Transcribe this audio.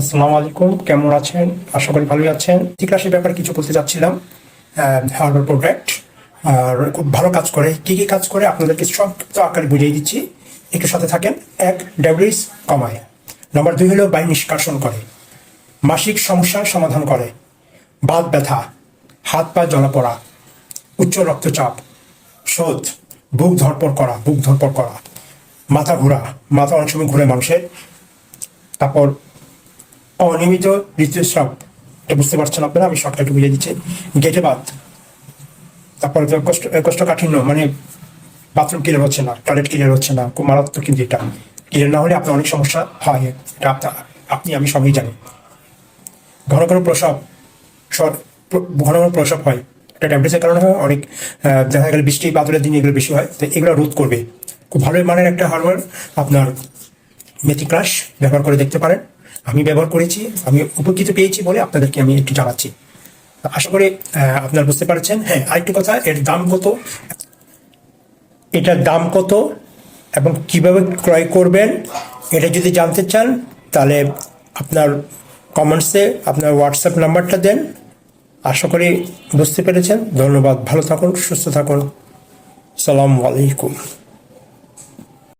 আসসালামু আলাইকুম, কেমন আছেন? আশা করি ভালোই আছেন। ঠিক রাশির ব্যাপারে কিছু বলতে চাচ্ছিলাম হার্বার প্রোডাক্ট আর খুব ভালো কাজ করে। কি কি কাজ করে? আপনাদেরকে সব আকারে বুঝিয়ে দিচ্ছি। একটু সাথে থাকেন। এক ডায়াবেটিস কমায়। নম্বর দুই হলো বায়ু নিষ্কাশন করে। মাসিক সমস্যার সমাধান করে। বাত ব্যথা, হাত পা জ্বলা পড়া, উচ্চ রক্তচাপ শোধ বুক ধরপড় করা, বুক ধরপড় করা, মাথা ঘোরা। মাথা অনেক সময় ঘুরে মানুষের। তারপর অনিয়মিত ঋতুস্রাব এটা বুঝতে পারছেন আপনারা? আমি শর্টকাট বুঝিয়ে দিচ্ছি। গেটে বাদ। তারপরে তো কষ্ট কোষ্ঠকাঠিন্য মানে বাথরুম ক্লিয়ার হচ্ছে না টয়লেট ক্লিয়ার হচ্ছে না, খুব মারাত্মক কিন্তু এটা। ক্লিয়ার না হলে আপনার অনেক সমস্যা হয়। এটা আপনার, আপনি, আমি সবই জানি। ঘন ঘন প্রসব ঘন ঘন প্রসব হয়। এটা ট্যাবলেটসের কারণে হয়, অনেক দেখা গেলে বৃষ্টি, বাদলের দিন এগুলো বেশি হয়, তো এগুলো রোধ করবে। খুব ভালো মানের একটা হার্ডওয়ার আপনার মেথি ক্রাশ ব্যবহার করে দেখতে পারেন। আমি ব্যবহার করেছি, আমি উপকৃত পেয়েছি বলে আপনাদেরকে আমি একটু জানাচ্ছি। আশা করি আপনারা বুঝতে পারছেন। হ্যাঁ আরেকটু কথা, এর দাম কত? এটার দাম কত এবং কীভাবে ক্রয় করবেন, এটা যদি জানতে চান, তাহলে আপনার কমেন্টসে আপনার হোয়াটসঅ্যাপ নাম্বারটা দেন। আশা করি বুঝতে পেরেছেন। ধন্যবাদ। ভালো থাকুন, সুস্থ থাকুন। সালামু আলাইকুম।